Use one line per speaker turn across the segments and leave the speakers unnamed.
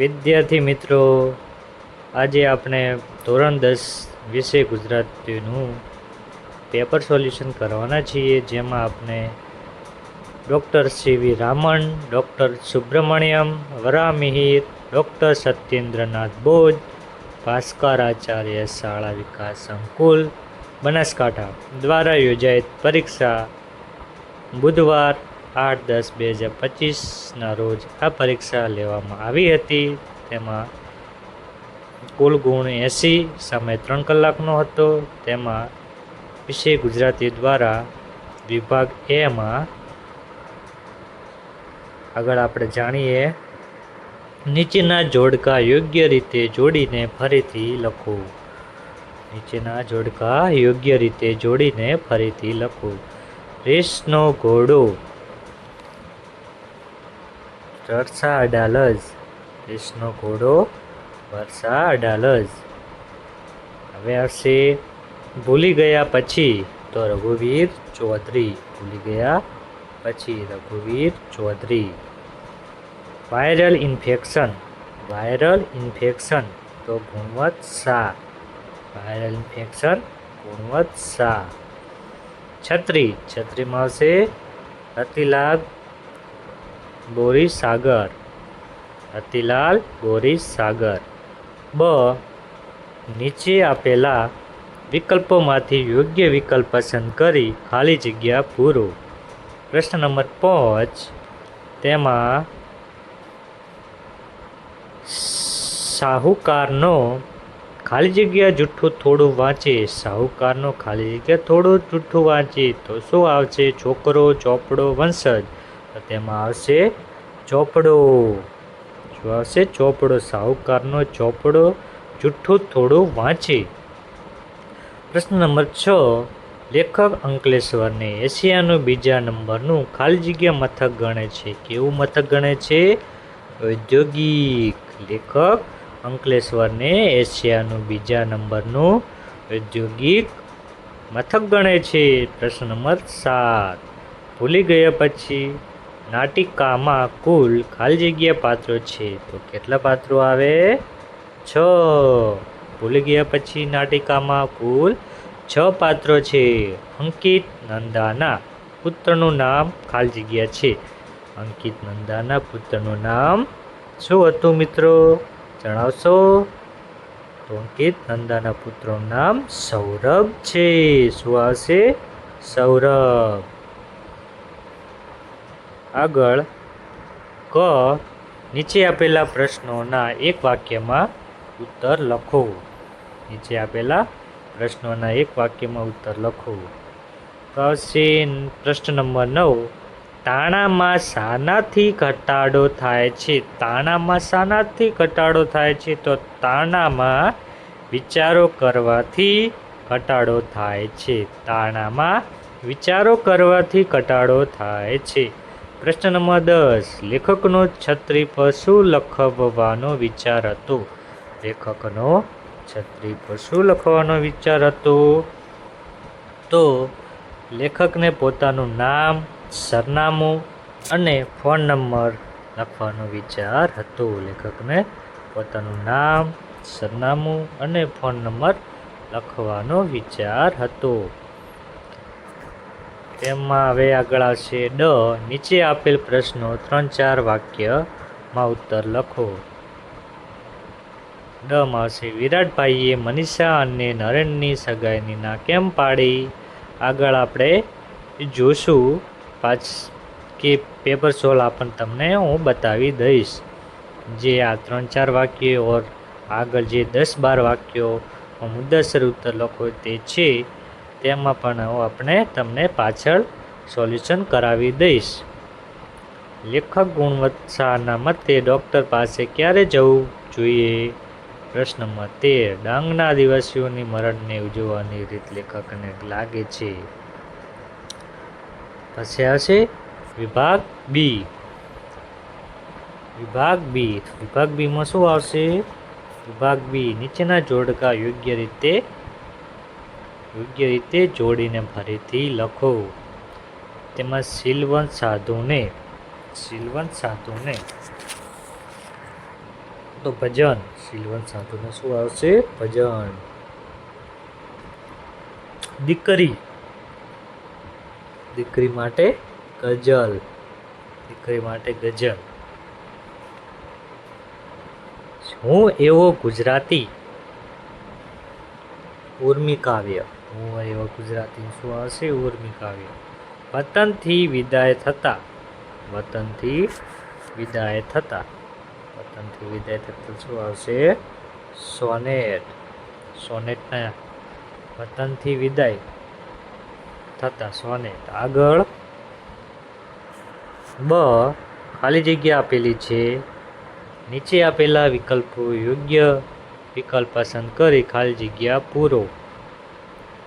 વિદ્યાર્થી મિત્રો, આજે આપણે ધોરણ દસ વિશે ગુજરાતીનું પેપર સોલ્યુશન કરવાના છીએ, જેમાં આપણે doctor C V Raman doctor Subramanyam Varahamihir doctor Satyendranath Bose Bhaskar Acharya શાળા વિકાસ સંકુલ, બનાસકાંઠા દ્વારા યોજાયેલ પરીક્ષા બુધવાર આઠ દસ બે હજાર પચીસના રોજ આ પરીક્ષા લેવામાં આવી હતી. તેમાં કુલ ગુણ એંસી, સામે ત્રણ કલાકનો હતો. તેમાં વિષય ગુજરાતી દ્વારા વિભાગ એમાં આગળ આપણે જાણીએ. નીચેના જોડકા યોગ્ય રીતે જોડીને ફરીથી લખો. નીચેના જોડકા યોગ્ય રીતે જોડીને ફરીથી લખો. રેસનો ઘોડો વર્ષા અડાલજ રેસનો ઘોડો વર્ષા અડાલજ હવે આવશે ભૂલી ગયા પછી તો રઘુવીર ચૌધરી ભૂલી ગયા પછી રઘુવીર Chaudhary viral infection viral infection તો ગુણવત શાહ વાયરલ ઇન્ફેક્શન ગુણવત શાહ છત્રી છત્રીમાં આવશે રતિલાલ બોરી સાગર રતિલાલ બોરી સાગર બ. નીચે આપેલા વિકલ્પોમાંથી યોગ્ય વિકલ્પ પસંદ કરી ખાલી જગ્યા પૂરો. પ્રશ્ન નંબર પાંચ. તેમાં સાહુકારનો ખાલી જગ્યા જૂઠું થોડું વાંચે. સાહુકારનો ખાલી જગ્યા થોડું જૂઠું વાંચે. તો શું આવશે? છોકરો, ચોપડો, વંશજ. તો તેમાં આવશે ચોપડો. શું આવશે? ચોપડો. સાહુકારનો ચોપડો. જૂઠું થોડું વાંચે. પ્રશ્ન નંબર છ. લેખક અંકલેશ્વરને એશિયાનું બીજા નંબરનું ખાલી જગ્યા મથક ગણે છે. કેવું મથક ગણે છે? ઔદ્યોગિક. લેખક અંકલેશ્વરને એશિયાનું બીજા નંબરનું ઔદ્યોગિક મથક ગણે છે. પ્રશ્ન નંબર સાત. ભૂલી ગયા પછી નાટિકામાં કુલ ખાલી જગ્યા પાત્રો છે. તો કેટલા પાત્રો આવે? છ. ભૂલી ગયા પછી નાટિકામાં કુલ છ પાત્રો છે. અંકિત નંદાના પુત્રનું નામ ખાલી જગ્યા છે. અંકિત નંદાના પુત્રનું નામ શું હતું મિત્રો? જણાવશો? તો અંકિત નંદાના પુત્રનું નામ સૌરભ છે. શું આવશે? સૌરભ. આગળ ક નીચે આપેલા પ્રશ્નોના એક વાક્યમાં ઉત્તર લખો. નીચે આપેલા પ્રશ્નોના એક વાક્યમાં ઉત્તર લખો. તો આવશે પ્રશ્ન નંબર નવ. તાણામાં શાનાથી ઘટાડો થાય છે. તાણામાં શાનાથી ઘટાડો થાય છે તો તાણામાં વિચારો કરવાથી ઘટાડો થાય છે. તાણામાં વિચારો કરવાથી ઘટાડો થાય છે. પ્રશ્ન નંબર દસ લેખકનો છત્રી પર શું લખવાનો વિચાર હતો. લેખકનો છત્રી પર શું લખવાનો વિચાર હતો. તો લેખકને પોતાનું નામ, સરનામું અને ફોન નંબર લખવાનો વિચાર હતો. લેખકને પોતાનું નામ, સરનામું અને ફોન નંબર લખવાનો વિચાર હતો. તેમાં હવે આગળ આવશે ડ. નીચે આપેલ પ્રશ્નો ત્રણ ચાર વાક્યમાં ઉત્તર લખો. ડમાં આવશે, વિરાટભાઈએ મનીષા અને નરેનની સગાઈની ના કેમ પાડી? આગળ આપણે જોશું પાછ કે પેપર સોલ્વ આપણને તમને હું બતાવી દઈશ. જે આ ત્રણ ચાર વાક્યો, ઓર આગળ જે દસ બાર વાક્યો મુદ્દાસર ઉત્તર લખો તે છે. તેમાં પણ હું આપણે તમને પાછળ સોલ્યુશન કરાવી દઈશ. લેખક ગુણવત્તાના મતે ડૉક્ટર પાસે ક્યારે જવું જોઈએ? પ્રશ્નમાં તેર. ડાંગના આદિવાસીઓની મરણને ઉજવવાની રીત લેખકને લાગે છે. પછી આવશે વિભાગ બી. વિભાગ બી. વિભાગ બીમાં શું આવશે? વિભાગ બી. નીચેના જોડકા યોગ્ય રીતે યોગ્ય રીતે જોડીને ફરીથી લખો. તેમાં સિલવંત સાધુને સિલવંત સાધુને. તો ભજન, શીલવંત સાધુને શું આવશે? ભજન. દીકરી. દીકરી માટે ગઝલ. દીકરી માટે ગઝલ. હું એવો ગુજરાતી ઉર્મી કાવ્ય. હું એવા ગુજરાતી શું હશે ઉર્મી કાવ્ય. વતનથી વિદાય થતા, વતનથી વિદાય થતા, વતનથી વિદાય થતા શું આવશે? સોનેટ. સોનેટના વતનથી વિદાય થતા સોનેટ. આગળ. બ. ખાલી જગ્યા આપેલી છે. નીચે આપેલા વિકલ્પો યોગ્ય વિકલ્પ પસંદ કરી ખાલી જગ્યા પૂરો.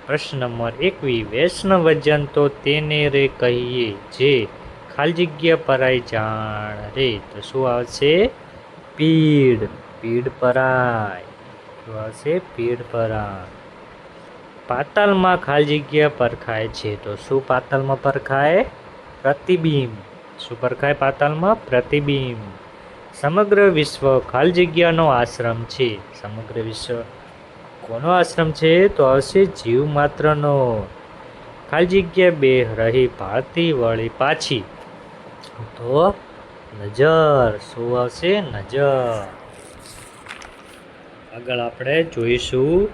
પ્રશ્ન નંબર એકવી વૈષ્ણવજન તો તેને રે કહીએ જે ખાલી જગ્યા પરાય જાણ રે. તો શું આવશે? પીડ પીડ પરાય શું આવશે? પીડ પરાય પાતાલમાં ખાલી જગ્યા પરખાય છે. તો શું પાતાલમાં પરખાય પ્રતિબિંબ. શું પરખાય પાતાલમાં? પ્રતિબિંબ. સમગ્ર વિશ્વ ખાલી જગ્યાનો આશ્રમ છે. સમગ્ર વિશ્વ કોનો આશ્રમ છે? તો આવશે જીવ માત્રનો. ખાલી જગ્યા બે રહી ભારતી વળી પાછી. તો નજર, શું આવશે? નજર. આગળ આપણે જોઈશું.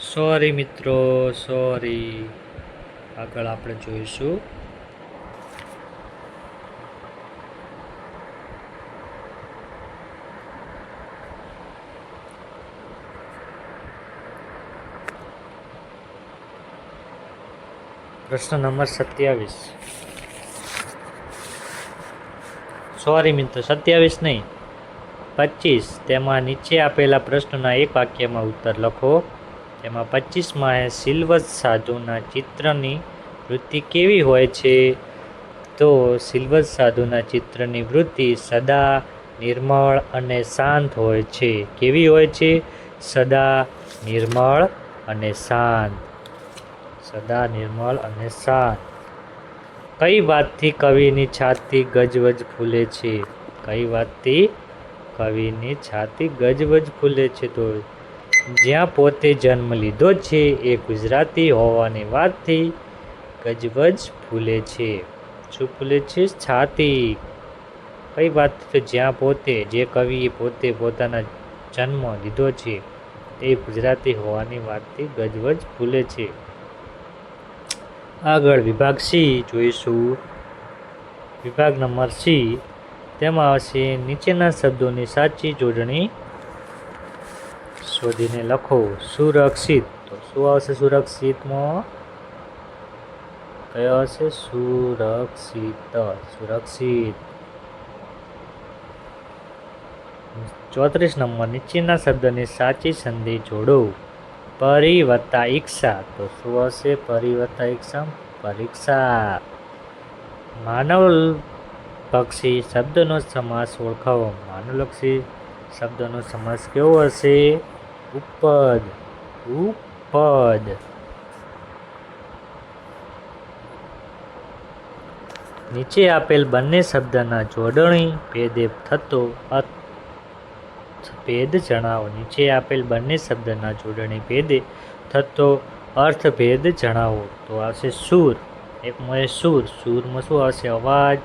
સોરી મિત્રો, સોરી. આગળ આપણે જોઈશું. પ્રશ્ન નંબર સત્યાવીસ. સોરી મિત્રો, સત્યાવીસ નહીં. પચીસ. તેમાં નીચે આપેલા પ્રશ્નના એક વાક્યમાં ઉત્તર લખો. તેમાં પચીસમાં સિલવત સાધુના ચિત્રની વૃત્તિ કેવી હોય છે? તો સિલવત સાધુના ચિત્રની વૃત્તિ સદા નિર્મળ અને શાંત હોય છે. કેવી હોય છે? સદા નિર્મળ અને શાંત. સદા નિર્મળ અને શાંત કઈ વાતથી કવિની છાતી ગજવજ ફૂલે છે? કઈ વાતથી કવિની છાતી ગજવજ ફૂલે છે તો? જ્યાં પોતે જન્મ લીધો છે એ ગુજરાતી હોવાની વાતથી ગજવજ ફૂલે છે. શું ફૂલે છે? છાતી. કઈ વાત તો જ્યાં પોતે, જે કવિએ પોતે પોતાના જન્મ લીધો છે એ ગુજરાતી હોવાની વાતથી ગજવજ ફૂલે છે. આગળ વિભાગ સી જોઈશું. વિભાગ નંબર સી, તેમાં આવશે નીચેના શબ્દોની સાચી જોડણી શોધીને લખો સુરક્ષિત. તો શું આવશે સુરક્ષિતમાં? કયો હશે? સુરક્ષિત. સુરક્ષિત. ચોત્રીસ નંબર, નીચેના શબ્દની સાચી સંધિ જોડો. પરી વત્તા તો શું હશે પરી વત્તા પરીક્ષા. માનવ પક્ષી શબ્દનો સમાસ ઓળખાવો. માનવલક્ષી શબ્દનો સમાસ કેવો હશે? ઉપદ ઉપદ નીચે આપેલ બંને શબ્દના જોડણી ભેદે થતો ભેદ જણાવો. નીચે આપેલ બંને શબ્દના જોડણી ભેદે થતો અર્થભેદ જણાવો. તો આવશે સૂર. એકમાં સૂર. સૂરમાં શું આવશે? અવાજ,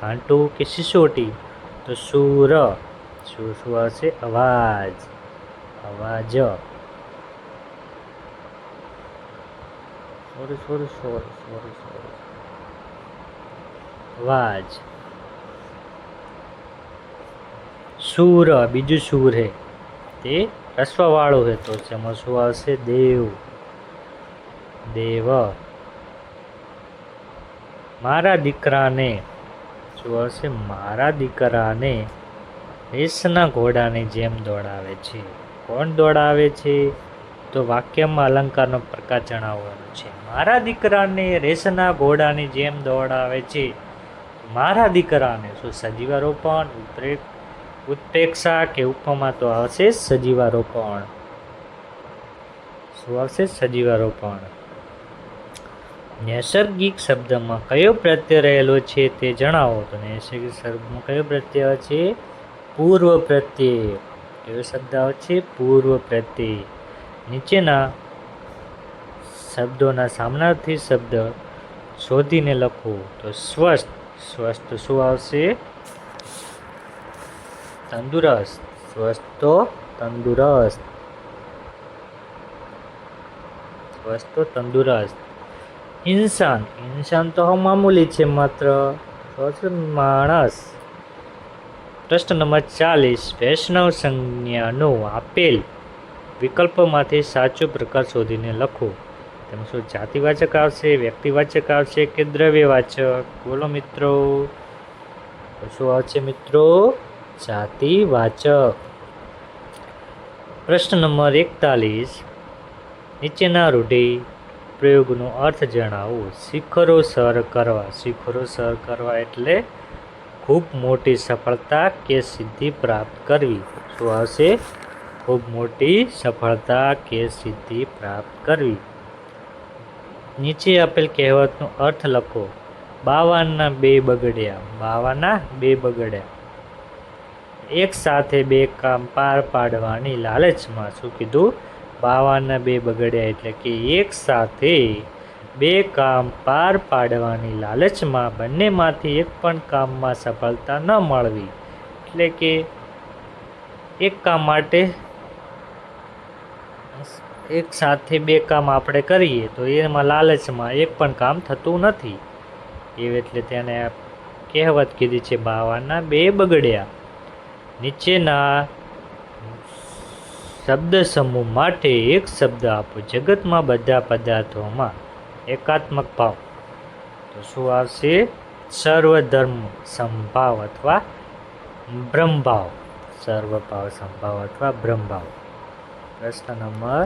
ઘાંટું કે સિસોટી? તો સૂર. શું શું આવશે? અવાજ. અવાજ. Sorry sorry sorry sorry sorry. અવાજ. સૂર, બીજું સૂર હે. તે રસ્વવાળો હે તો એમાં શું આવશે દેવ. દેવ. મારા દીકરાને શું આવશે મારા દીકરાને રેસના ઘોડાની જેમ દોડાવે છે. કોણ દોડાવે છે? તો વાક્યમાં અલંકારનો પ્રકાર જણાવવાનો છે. મારા દીકરાને રેસના ઘોડાની જેમ દોડાવે છે, મારા દીકરાને શું સજીવારોપણ ઉત્પ્રેક ઉત્પ્રેક્ષા કે ઉપમા તો આવશે સજીવારોપણ. શું આવશે? સજીવારોપણ. નૈસર્ગિક શબ્દમાં કયો પ્રત્યય રહેલો છે તે જણાવો. તો નૈસર્ગિક શબ્દમાં કયો પ્રત્યય આવે છે પૂર્વ પ્રત્યય. કયો શબ્દ આવે છે પૂર્વ પ્રત્યય. નીચેના શબ્દોના સામનાર્થી શબ્દ શોધીને લખો. તો સ્વસ્થ. સ્વસ્થ શું આવશે? તંદુરસ્ત, સ્વસ્થ તંદુરસ્ત. સ્વસ્થ, તંદુરસ્ત. ઇન્સાન ઇન્સાન તો મામૂલી છે માત્ર. માણસ. પ્રશ્ન નંબર ચાલીસ, વૈષ્ણવ સંજ્ઞાનો આપેલ વિકલ્પોમાંથી સાચો પ્રકાર શોધીને લખો. તેમાં શું જાતિવાચક આવશે, વ્યક્તિવાચક આવશે કે દ્રવ્યવાચક? બોલો મિત્રો. શું આવશે મિત્રો? જાતિવાચક પ્રશ્ન નંબર એકતાલીસ. નીચેના રૂઢિ પ્રયોગનો અર્થ જણાવો. શિખરો સર કરવા. શિખરો સર કરવા એટલે ખૂબ મોટી સફળતા કે સિદ્ધિ પ્રાપ્ત કરવી. શું આવશે ખૂબ મોટી સફળતા કે સિદ્ધિ પ્રાપ્ત કરવી. નીચે આપેલ કહેવતનો અર્થ લખો. બાવાના બે બગડ્યા. બાવાના બે બગડ્યા. એક સાથે બે કામ પાર પાડવાની લાલચમાં શું કીધું? બાવાના બે બગડ્યા એટલે કે એક સાથે બે કામ પાર પાડવાની લાલચમાં બંનેમાંથી એક પણ કામમાં સફળતા ન મળવી. એટલે કે એક કામ માટે એક સાથે બે કામ આપણે કરીએ તો એમાં લાલચમાં એક પણ કામ થતું નથી. એ એટલે તેને કહેવત કીધી છે, બાવાના બે બગડ્યા. નીચેના શબ્દ સમૂહ માટે એક શબ્દ આપો. જગતમાં બધા પદાર્થોમાં એકાત્મક ભાવ. તો શું આવશે? સર્વધર્મ સંભાવ અથવા બ્રહ્મભાવ સર્વભાવ સંભાવ અથવા બ્રહ્મભાવ પ્રશ્ન નંબર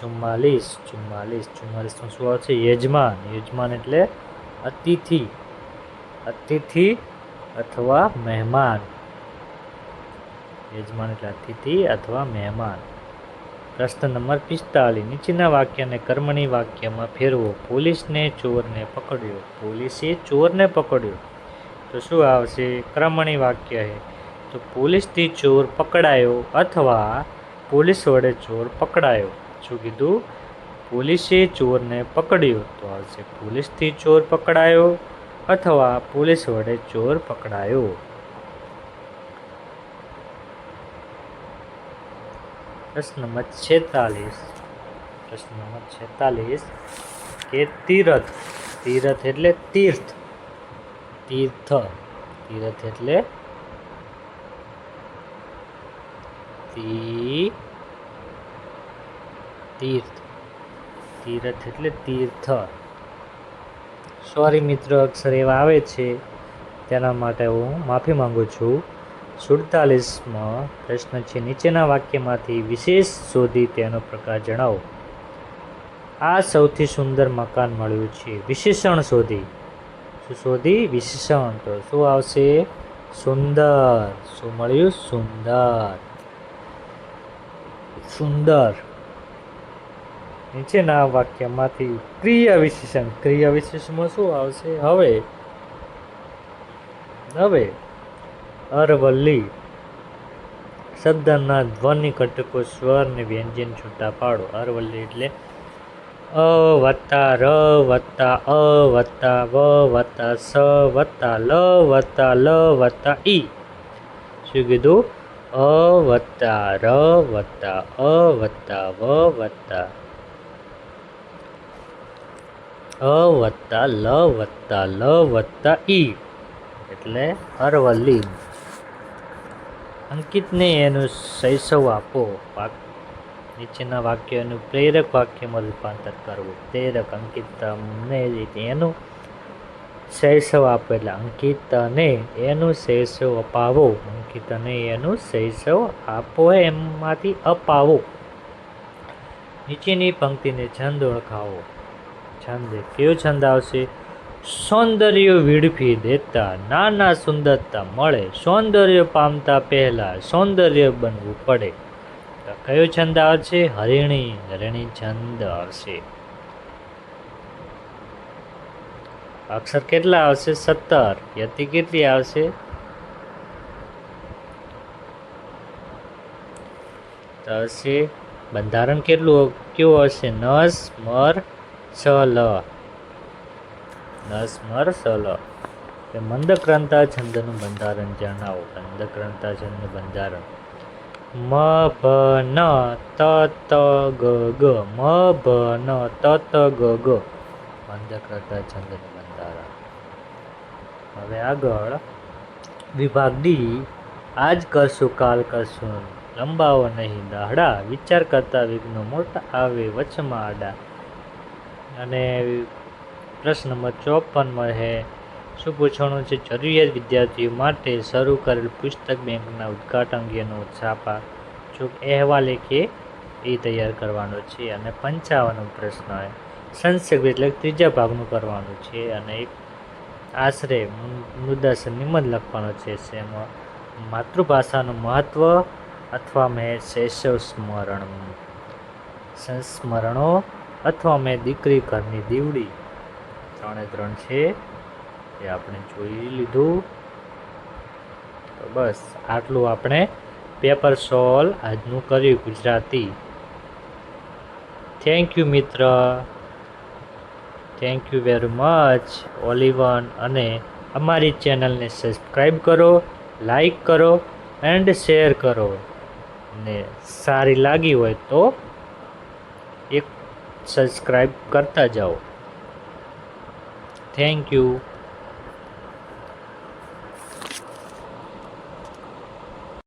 ચુમ્માલીસ ચુમ્માલીસ ચુમ્માલીસમાં શું આવશે? યજમાન. યજમાન એટલે અતિથિ. અતિથિ અથવા મહેમાન. યજમાન એટલે અતિથિ અથવા મહેમાન. પ્રશ્ન નંબર પિસ્તાલીસ. નીચેના વાક્યને કર્મણી વાક્યમાં ફેરવો. પોલીસને ચોરને પકડ્યો. પોલીસે ચોરને પકડ્યો. તો શું આવશે? ક્રમણી વાક્ય છે. તો પોલીસથી ચોર પકડાયો અથવા પોલીસ વડે ચોર પકડાયો. શું કીધું? પોલીસે ચોરને પકડ્યો. તો આવશે. પોલીસથી ચોર પકડાયો અથવા પોલીસ વડે ચોર પકડાયો. પ્રશ્ન નંબર છેતાલીસ. પ્રશ્ન નંબર છેતાલીસ. કે તીરથ? તીરથ એટલે તીર્થ. તીર્થ. તીરથ એટલે તીર્થ. તીરથ એટલે તીર્થ. સોરી મિત્રો, અક્ષર એવા આવે છે. તેના માટે હું માફી માંગુ છું. સુડતાલીસમાં પ્રશ્ન છે. નીચેના વાક્યમાંથી વિશેષ શોધી તેનો પ્રકાર જણાવો. આ સૌથી સુંદર મકાન મળ્યું છે. વિશેષણ શોધી. શું શોધી? વિશેષણ. તો શું આવશે? સુંદર. શું મળ્યું? સુંદર. સુંદર. નીચેના વાક્યમાંથી ક્રિયા વિશેષણ. ક્રિયા વિશેષણમાં શું આવશે? હવે. હવે. અરવલ્લી. શબ્દના ધ્વનિ ઘટકો સ્વર ને વ્યંજન છૂટા પાડો. અરવલ્લી એટલે અ, વત્તા, ર, વત્તા, અ, વત્તા, વ, વત્તા, સ, વત્તા, લ વત્તા લ, વત્તા, ઈ. શું કીધું? અ, વત્તા, ર, વત્તા, અ, વત્તા, વ, વત્તા. અ, વત્તા, લ વત્તા લ, વત્તા, ઈ. એટલે અરવલ્લી. અંકિતને એનું શૈશવ આપો. વાક નીચેના વાક્યનું પ્રેરક વાક્યમાં રૂપાંતર કરવું. પ્રેરક અંકિત તમને એનું શૈશવ આપો એટલે અંકિતને એનું શૈશવ અપાવો. અંકિતને એનું શૈશવ આપો એમાંથી અપાવો. નીચેની પંક્તિને છંદ ઓળખાવો. છંદ કયો છંદ આવશે? સૌંદર્ય વીડફી દેતા, નાના સુંદરતા મળે, સૌંદર્ય પામતા પહેલા સૌંદર્ય બનવું પડે. કયો છંદ આવશે? હરિણી હરિણી છંદ આવશે. અક્ષર કેટલા આવશે? સત્તર. યતિ કેટલી આવશે? બંધારણ કેટલું? કેવું હશે નસ, મર સ લ. નસ મર સ કે મંદક્રાંતા છંદનું બંધારણ જણાવો. મંદક્રાંતા છંદનું બંધારણ. મ, ભ, ન, ત ત, ગ ગ. મ, ભ, ન, ત ત, ગ ગ. મંદક્રાંતા છંદનું બંધારણ. હવે આગળ. વિભાગ ડી આજ કરશું, કાલ કરશું. લંબાવો નહીં, દાહડા. વિચાર કરતા વિઘ્નો મોટા આવે, વચમાં આડા. અને પ્રશ્ન નંબર ચોપનમાં છે. શું પૂછવાનું છે? જરૂરિયાત વિદ્યાર્થીઓ માટે શરૂ કરેલ પુસ્તક બેંકના ઉદ્ઘાટન અંગેનો છાપા. ચૂક અહેવાલ કે એ તૈયાર કરવાનો છે? અને પંચાવનનો પ્રશ્ન હોય સંક્ષેપ એટલે ત્રીજા ભાગનું કરવાનું છે અને એક આશરે મૃદાસર નિબંધ લખવાનો છે એમાં માતૃભાષાનું મહત્ત્વ અથવા મેં શૈશવ સ્મરણ સંસ્મરણો અથવા મેં દીકરી ઘરની દીવડી? ત્રણે ત્રણ છે. એ આપણે જોઈ લીધું. તો બસ, આટલું આપણે પેપર સોલ્વ આજનું કર્યું ગુજરાતી. થેન્ક યુ મિત્ર. થેન્ક યુ વેરી મચ ઓલિવન અને અમારી ચેનલને સબસ્ક્રાઈબ કરો લાઈક કરો એન્ડ શેર કરો. ને સારી લાગી હોય તો એક સબસ્ક્રાઈબ કરતા જાઓ. Thank you